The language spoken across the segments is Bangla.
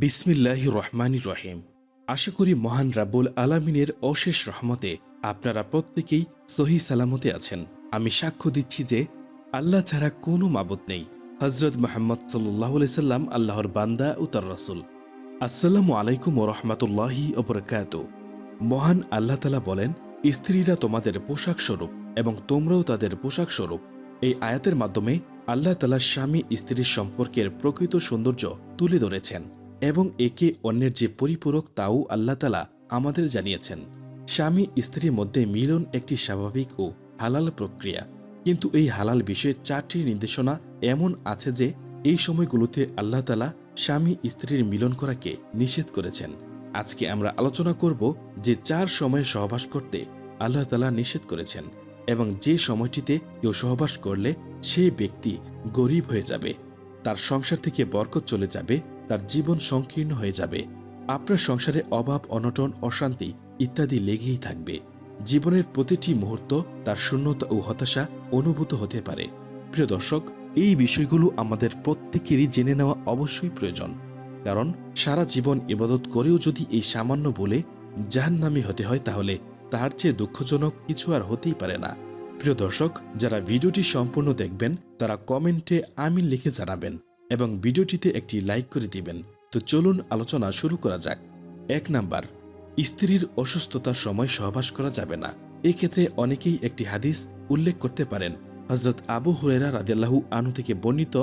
বিসমিল্লাহ রহমানি রহিম। আশা করি মহান রাবুল আলামিনের অশেষ রহমতে আপনারা প্রত্যেকেই সহি সালামতে আছেন। আমি সাক্ষ্য দিচ্ছি যে আল্লাহ ছাড়া কোনো মাবত নেই। হজরত মোহাম্মদ সাল্লাহ সাল্লাম আল্লাহর বান্দা ও তার রসুল। আসসালামু আলাইকুম ও রহমতুল্লাহি অবরকাত মহান আল্লাহ তালা বলেন, স্ত্রীরা তোমাদের পোশাক স্বরূপ এবং তোমরাও তাদের পোশাক স্বরূপ। এই আয়াতের মাধ্যমে আল্লাহ তালা স্বামী স্ত্রীর সম্পর্কের প্রকৃত সৌন্দর্য তুলে ধরেছেন। এবং একে অন্যের যে পরিপূরক তাও আল্লাহ তালা আমাদের জানিয়েছেন। স্বামী স্ত্রীর মধ্যে মিলন একটি স্বাভাবিক ও হালাল প্রক্রিয়া। কিন্তু এই হালাল বিষয়ে চারটি নির্দেশনা এমন আছে যে, এই সময়গুলোতে আল্লাহ তালা স্বামী স্ত্রীর মিলন করাকে নিষেধ করেছেন। আজকে আমরা আলোচনা করব যে চার সময়ে সহবাস করতে আল্লাহ তালা নিষেধ করেছেন এবং যে সময়টিতে কেউ সহবাস করলে সেই ব্যক্তি গরিব হয়ে যাবে, তার সংসার থেকে বরকত চলে যাবে তার জীবন সংকীর্ণ হয়ে যাবে। আপনার সংসারে অভাব, অনটন, অশান্তি ইত্যাদি লেগেই থাকবে। জীবনের প্রতিটি মুহূর্ত তার শূন্যতা ও হতাশা অনুভূত হতে পারে। প্রিয় দর্শক, এই বিষয়গুলো আমাদের প্রত্যেকেরই জেনে নেওয়া অবশ্যই প্রয়োজন। কারণ সারা জীবন ইবাদত করেও যদি এই সামান্য বলে জাহান্নামি হতে হয়, তাহলে তার চেয়ে দুঃখজনক কিছু আর হতেই পারে না। প্রিয় দর্শক, যারা ভিডিওটি সম্পূর্ণ দেখবেন, তারা কমেন্টে আমিন লিখে জানাবেন। এবং ভিডিওটিতে একটি লাইক করে দিবেন। তো চলুন আলোচনা শুরু করা যাক। এক নাম্বার, স্ত্রীর অসুস্থতার সময় সহবাস করা যাবে না। এক্ষেত্রে অনেকেই একটি হাদিস উল্লেখ করতে পারেন। হজরত আবু হুরেরা রাদিয়াল্লাহু আনু থেকে বর্ণিত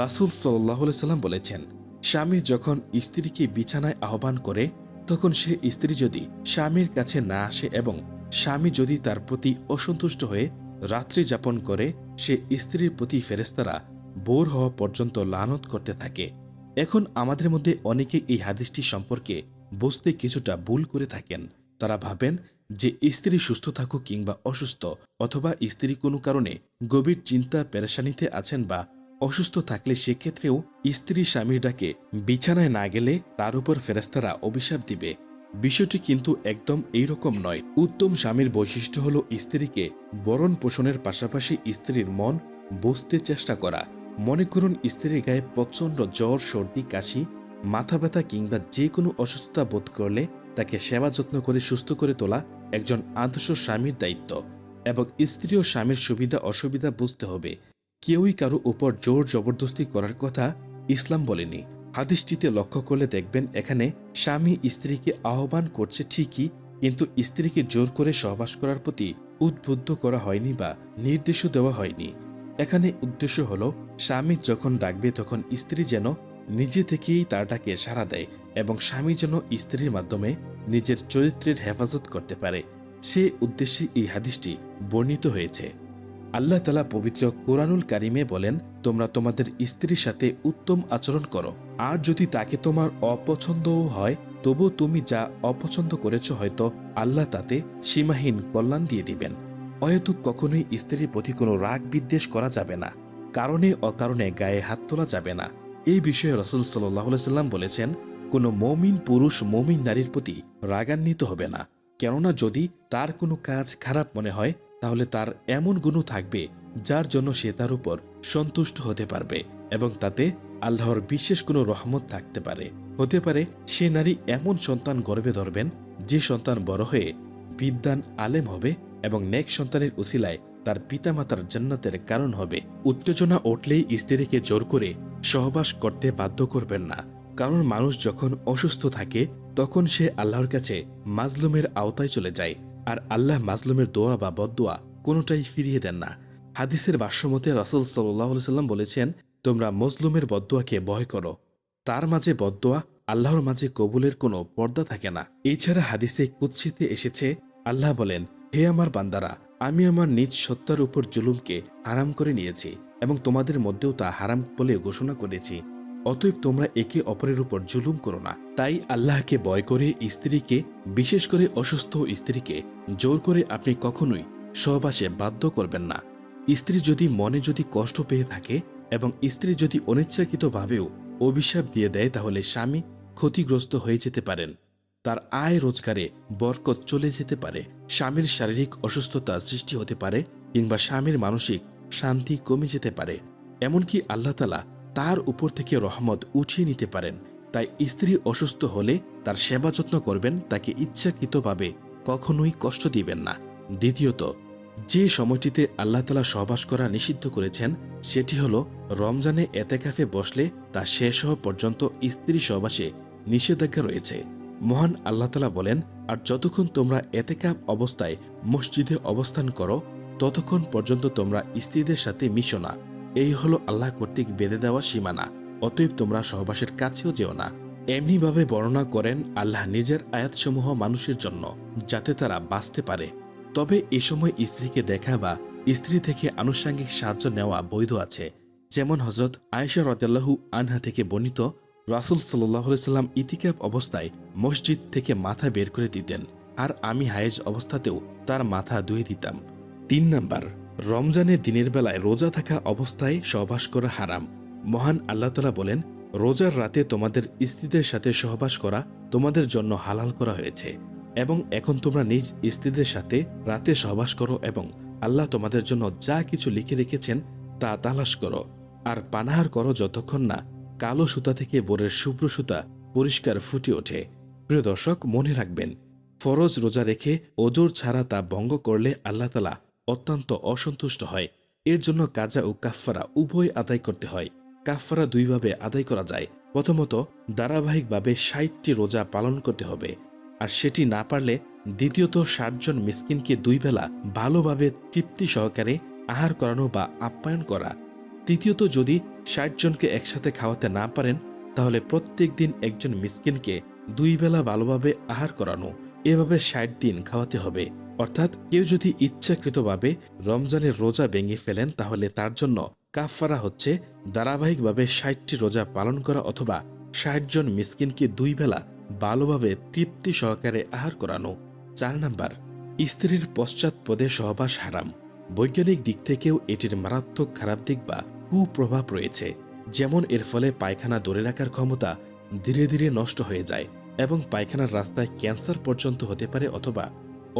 রাসুল সাল্লাহ সাল্লাম বলেছেন, স্বামী যখন স্ত্রীকে বিছানায় আহ্বান করে, তখন সে স্ত্রী যদি স্বামীর কাছে না আসে এবং স্বামী যদি তার প্রতি অসন্তুষ্ট হয়ে রাত্রি যাপন করে, সে স্ত্রীর প্রতি ফেরেস্তারা বোর হওয়া পর্যন্ত লানত করতে থাকে। এখন আমাদের মধ্যে অনেকে এই হাদিসটি সম্পর্কে বুঝতে কিছুটা ভুল করে থাকেন। তারা ভাবেন যে স্ত্রী সুস্থ থাকুক কিংবা অসুস্থ অথবা স্ত্রী কোনো কারণে গভীর চিন্তা পেরেশানিতে আছেন বা অসুস্থ থাকলে সেক্ষেত্রেও স্ত্রী স্বামীর ডাকে বিছানায় না গেলে তার উপর ফেরেস্তারা অভিশাপ দিবে। বিষয়টি কিন্তু একদম এইরকম নয়। উত্তম স্বামীর বৈশিষ্ট্য হল স্ত্রীকে বরণ পোষণের পাশাপাশি স্ত্রীর মন বুঝতে চেষ্টা করা। মনে করুন স্ত্রীর গায়ে প্রচণ্ড জ্বর, সর্দি, কাশি, মাথা ব্যথা কিংবা যে কোনো অসুস্থতা বোধ করলে তাকে সেবা যত্ন করে সুস্থ করে তোলা একজন আদর্শ স্বামীর দায়িত্ব এবং স্ত্রী ও স্বামীর সুবিধা, অসুবিধা বুঝতে হবে। কেউই কারও উপর জোর জবরদস্তি করার কথা ইসলাম বলেনি। হাদিসটিতে লক্ষ্য করলে দেখবেন এখানে স্বামী স্ত্রীকে আহ্বান করছে ঠিকই, কিন্তু স্ত্রীকে জোর করে সহবাস করার প্রতি উদ্বুদ্ধ করা হয়নি বা নির্দেশও দেওয়া হয়নি। এখানে উদ্দেশ্য হল, স্বামী যখন ডাকবে তখন স্ত্রী যেন নিজে থেকেই তার ডাকে সাড়া দেয় এবং স্বামী যেন স্ত্রীর মাধ্যমে নিজের চরিত্রের হেফাজত করতে পারে। সে উদ্দেশ্যে এই হাদিসটি বর্ণিত হয়েছে। আল্লাহ তালা পবিত্র কোরআনুল কারিমে বলেন, তোমরা তোমাদের স্ত্রীর সাথে উত্তম আচরণ করো। আর যদি তাকে তোমার অপছন্দও হয় তবু তুমি যা অপছন্দ করেছ হয়তো আল্লাহ তাতে সীমাহীন কল্যাণ দিয়ে দিবেন। অহেতুক কখনোই স্ত্রীর প্রতি কোনো রাগ বিদ্বেষ করা যাবে না। কারণে অকারণে গায়ে হাত তোলা যাবে না। এই বিষয়ে রসুল সাল্লাম বলেছেন, কোনো মমিন পুরুষ মমিন নারীর প্রতি রাগান্বিত হবে না। কেননা যদি তার কোনো কাজ খারাপ মনে হয়, তাহলে তার এমন গুণ থাকবে, যার জন্য সে তার উপর সন্তুষ্ট হতে পারবে এবং তাতে আল্লাহর বিশেষ কোনো রহমত থাকতে পারে। হতে পারে, সে নারী এমন সন্তান গর্বে ধরবেন, যে সন্তান বড় হয়ে বিদ্যান আলেম হবে এবং নেক সন্তানের উসিলায় তার পিতামাতার জান্নাতের কারণ হবে। উত্তেজনা উঠলেই স্ত্রীকে জোর করে সহবাস করতে বাধ্য করবেন না। কারণ মানুষ যখন অসুস্থ থাকে, তখন সে আল্লাহর কাছে মাজলুমের আওতায় চলে যায়। আর আল্লাহ মাজলুমের দোয়া বা বদোয়া কোনোটাই ফিরিয়ে দেন না। হাদিসের ভাষ্যমতে রাসুল সাল্লাহ সাল্লাম বলেছেন, তোমরা মজলুমের বদোয়াকে ভয় করো। তার মাঝে বদোয়া আল্লাহর মাঝে কবুলের কোনো পর্দা থাকে না। এছাড়া হাদিসে কুৎসিতে এসেছে, আল্লাহ বলেন হে আমার বান্দারা, আমি আমার নিজ সত্তার উপর জুলুমকে হারাম করে নিয়েছি এবং তোমাদের মধ্যেও তা হারাম বলে ঘোষণা করেছি। অতএব তোমরা একে অপরের উপর জুলুম করো না। তাই আল্লাহকে ভয় করে স্ত্রীকে, বিশেষ করে অসুস্থ স্ত্রীকে, জোর করে আপনি কখনোই সহবাসে বাধ্য করবেন না। স্ত্রী যদি মনে যদি কষ্ট পেয়ে থাকে এবং স্ত্রী যদি অনিচ্ছাকৃতভাবেও অভিশাপ দিয়ে দেয়, তাহলে স্বামী ক্ষতিগ্রস্ত হয়ে যেতে পারেন। তার আয় রোজগারে বরকত চলে যেতে পারে, স্বামীর শারীরিক অসুস্থতা সৃষ্টি হতে পারে কিংবা স্বামীর মানসিক শান্তি কমে যেতে পারে। এমনকি আল্লাহ তালা তার উপর থেকে রহমত উঠিয়ে নিতে পারেন। তাই স্ত্রী অসুস্থ হলে তার সেবা যত্ন করবেন, তাকে ইচ্ছাকৃতভাবে কখনোই কষ্ট দিবেন না। দ্বিতীয়ত, যে সময়টিতে আল্লাহ তালা সহবাস করা নিষিদ্ধ করেছেন, সেটি হল রমজানে এতেকাফে বসলে তা শেষ হওয়া পর্যন্ত স্ত্রী সহবাসে নিষেধাজ্ঞা রয়েছে। মহান আল্লাহ তালা বলেন, আর যতক্ষণ তোমরা এতেকাপ অবস্থায় মসজিদে অবস্থান করো, ততক্ষণ পর্যন্ত তোমরা স্ত্রীদের সাথে মিশো না। এই হলো আল্লাহ কর্তৃক বেঁধে দেওয়া সীমানা। অতএব তোমরা সহবাসের কাছেও যেও না। এমনিভাবে বর্ণনা করেন আল্লাহ নিজের আয়াতসমূহ মানুষের জন্য, যাতে তারা বাঁচতে পারে। তবে এ সময় স্ত্রীকে দেখা বা স্ত্রী থেকে আনুষঙ্গিক সাহায্য নেওয়া বৈধ আছে। যেমন হজরত আয়েশা রদাল্লাহু আনহা থেকে বর্ণিত রাসুল সাল্লাম ইতিকাপ অবস্থায় মসজিদ থেকে মাথা বের করে দিতেন, আর আমি হায়েজ অবস্থাতেও তার মাথা ধুয়ে দিতাম। তিন নাম্বার, রমজানে দিনের বেলায় রোজা থাকা অবস্থায় সহবাস করা হারাম। মহান আল্লাহ তালা বলেন, রোজার রাতে তোমাদের স্ত্রীদের সাথে সহবাস করা তোমাদের জন্য হালাল করা হয়েছে, এবং এখন তোমরা নিজ স্ত্রীদের সাথে রাতে সহবাস করো এবং আল্লাহ তোমাদের জন্য যা কিছু লিখে রেখেছেন তা তালাশ করো, আর পানাহার করো যতক্ষণ না কালো সুতা থেকে বোরের শুভ্র সুতা পরিষ্কার ফুটে ওঠে। প্রিয় দর্শক, মনে রাখবেন, ফরজ রোজা রেখে ওজোর ছাড়া তা ভঙ্গ করলে আল্লাহ তালা অত্যন্ত অসন্তুষ্ট হয়। এর জন্য কাজা ও কাফফারা উভয় আদায় করতে হয়। কাফফারা দুইভাবে আদায় করা যায়। প্রথমত, ধারাবাহিকভাবে ষাটটি রোজা পালন করতে হবে। আর সেটি না পারলে দ্বিতীয়ত ষাটজন মিসকিনকে দুই বেলা ভালোভাবে তৃপ্তি সহকারে আহার করানো বা আপ্যায়ন করা। তৃতীয়ত যদি ষাট জনকে একসাথে খাওয়াতে না পারেন, তাহলে প্রত্যেক দিন একজন মিসকিনকে দুই বেলা ভালোভাবে আহার করানো, এভাবে ষাট দিন খাওয়াতে হবে। অর্থাৎ কেউ যদি ইচ্ছাকৃতভাবে রমজানের রোজা ভেঙে ফেলেন, তাহলে তার জন্য কাফফারা হচ্ছে ধারাবাহিকভাবে ষাটটি রোজা পালন করা অথবা ষাট জন মিসকিনকে দুই বেলা ভালোভাবে তৃপ্তি সহকারে আহার করানো। চার নাম্বার, স্ত্রীর পশ্চাৎপদে সহবাস হারাম। বৈজ্ঞানিক দিক থেকেও এটির মারাত্মক খারাপ দিক বা কুপ্রভাব রয়েছে, যেমন এর ফলে পায়খানা ধরে রাখার ক্ষমতা ধীরে ধীরে নষ্ট হয়ে যায় এবং পায়খানার রাস্তায় ক্যান্সার পর্যন্ত হতে পারে অথবা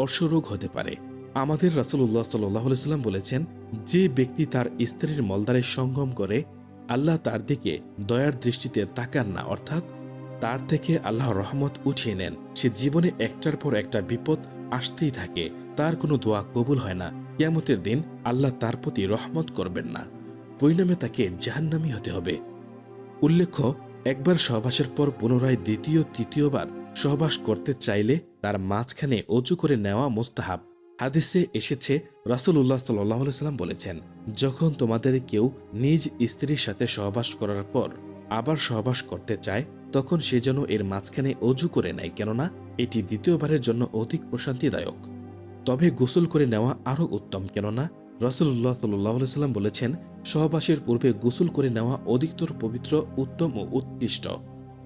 অর্শরোগ হতে পারে। আমাদের রাসুল্লাহ সাল্লাহ সাল্লাম বলেছেন, যে ব্যক্তি তার স্ত্রীর মলদারে সঙ্গম করে, আল্লাহ তার দিকে দয়ার দৃষ্টিতে তাকান না, অর্থাৎ তার থেকে আল্লাহ রহমত উঠিয়ে নেন। সে জীবনে একটার পর একটা বিপদ আসতেই থাকে, তার কোনো দোয়া কবুল হয় না। কেমতের দিন আল্লাহ তার প্রতি রহমত করবেন না। পরিণামে তাকে জাহান্নামি হতে হবে। উল্লেখ্য, একবার সহবাসের পর পুনরায় দ্বিতীয়, তৃতীয়বার সহবাস করতে চাইলে তার মাঝখানে অজু করে নেওয়া মোস্তাহাব। হাদিসে এসেছে রাসুল্লাহ সাল্লাহ সাল্লাম বলেছেন, যখন তোমাদের কেউ নিজ স্ত্রীর সাথে সহবাস করার পর আবার সহবাস করতে চায়, তখন সে যেন এর মাঝখানে অজু করে নেয়, কেননা এটি দ্বিতীয়বারের জন্য অধিক প্রশান্তিদায়ক। তবে গোসল করে নেওয়া আরও উত্তম, কেননা রসুল্লাহ সাল্লাহ সাল্লাম বলেছেন সহবাসের পূর্বে গোসল করে নেওয়া অধিকতর পবিত্র, উত্তম ও উৎকৃষ্ট।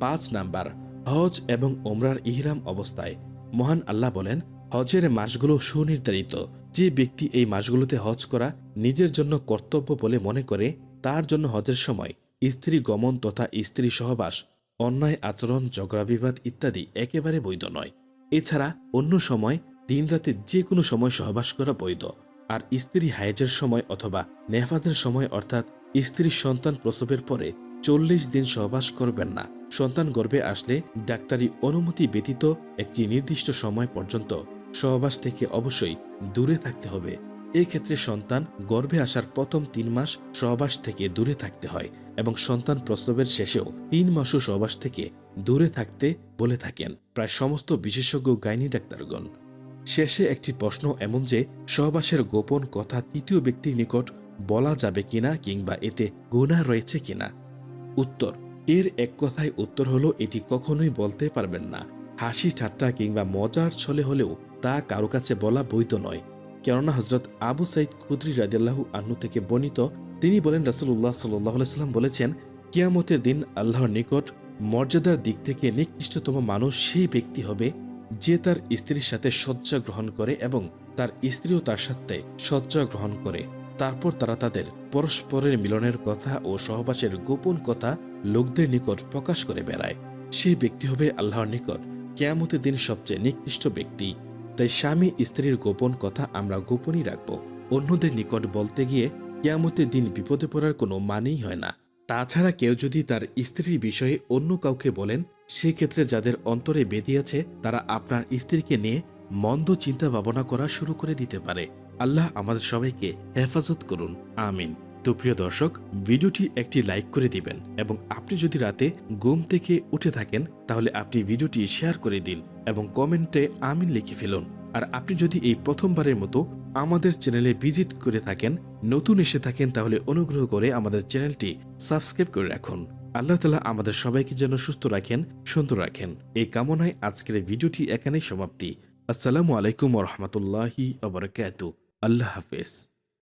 পাঁচ নাম্বার, হজ এবং ওমরার ইহরাম অবস্থায়। মহান আল্লাহ বলেন, হজের মাসগুলো সুনির্ধারিত। যে ব্যক্তি এই মাসগুলোতে হজ করা নিজের জন্য কর্তব্য বলে মনে করে, তার জন্য হজের সময় স্ত্রী গমন তথা স্ত্রী সহবাস, অন্যায় আচরণ, ঝগড়া বিবাদ ইত্যাদি একেবারে বৈধ নয়। এছাড়া অন্য সময় দিন রাতে যে কোনো সময় সহবাস করা বৈধ। আর স্ত্রী হায়েজের সময় অথবা নেফাজের সময় অর্থাৎ স্ত্রীর সন্তান প্রসবের পরে চল্লিশ দিন সহবাস করবেন না। সন্তান গর্ভে আসলে ডাক্তারি অনুমতি ব্যতীত একটি নির্দিষ্ট সময় পর্যন্ত সহবাস থেকে অবশ্যই দূরে থাকতে হবে। এক্ষেত্রে সন্তান গর্ভে আসার প্রথম তিন মাস সহবাস থেকে দূরে থাকতে হয় এবং সন্তান প্রসবের শেষেও তিন মাসও সহবাস থেকে দূরে থাকতে বলে থাকেন। প্রায় সমস্ত বিশেষজ্ঞ গাইনি ডাক্তারগণ। শেষে একটি প্রশ্ন এমন যে, সহবাসের গোপন কথা তৃতীয় ব্যক্তির নিকট বলা যাবে কিনা কিংবা এতে গুণা রয়েছে কিনা? উত্তর, এর এক কথায় উত্তর হলো, এটি কখনোই বলতে পারবেন না। হাসি ঠাট্টা কিংবা মজার ছলে হলেও তা কারও কাছে বলা বৈধ নয়। কেননা হজরত আবু সাইদ খুদ্রি রাদিয়াল্লাহু আহ্ন থেকে বর্ণিত, তিনি বলেন রাসুল্লাহ সাল্লাহ সাল্লাম বলেছেন, কিয়ামতের দিন আল্লাহর নিকট মর্যাদার দিক থেকে নিকৃষ্টতম মানুষ সেই ব্যক্তি হবে যে তার স্ত্রীর সাথে শয্যা গ্রহণ করে এবং তার স্ত্রীও তার সাথে শয্যা গ্রহণ করে। তারপর তারা তাদের পরস্পরের মিলনের কথা ও সহবাসের গোপন কথা লোকদের নিকট প্রকাশ করে বেড়ায়। সেই ব্যক্তি হবে আল্লাহর নিকট কেয়ামতের দিন সবচেয়ে নিকৃষ্ট ব্যক্তি। তাই স্বামী স্ত্রীর গোপন কথা আমরা গোপনই রাখব। অন্যদের নিকট বলতে গিয়ে কেয়ামতের দিন বিপদে পড়ার কোনো মানেই হয় না। তাছাড়া কেউ যদি তার স্ত্রীর বিষয়ে অন্য কাউকে বলেন, সেক্ষেত্রে যাদের অন্তরে বেঁধে আছে, তারা আপনার স্ত্রীকে নিয়ে মন্দ চিন্তা ভাবনা করা শুরু করে দিতে পারে। আল্লাহ আমাদের সবাইকে হেফাজত করুন। আমিন। তো প্রিয় দর্শক, ভিডিওটি একটি লাইক করে দিবেন এবং আপনি যদি রাতে ঘুম থেকে উঠে থাকেন, তাহলে আপনি ভিডিওটি শেয়ার করে দিন এবং কমেন্টে আমিন লিখে ফেলুন। আর আপনি যদি এই প্রথমবারের মতো আমাদের চ্যানেলে ভিজিট করে থাকেন নতুন এসে থাকেন তাহলে অনুগ্রহ করে আমাদের চ্যানেলটি সাবস্ক্রাইব করে রাখুন। আল্লাহ তালা আমাদের সবাইকে যেন সুস্থ রাখেন, সুন্দর রাখেন। এই কামনায় আজকের ভিডিওটি এখানেই সমাপ্তি। আসসালামু আলাইকুম রহমতুল্লাহি আবরকাত আল্লাহ হাফেজ।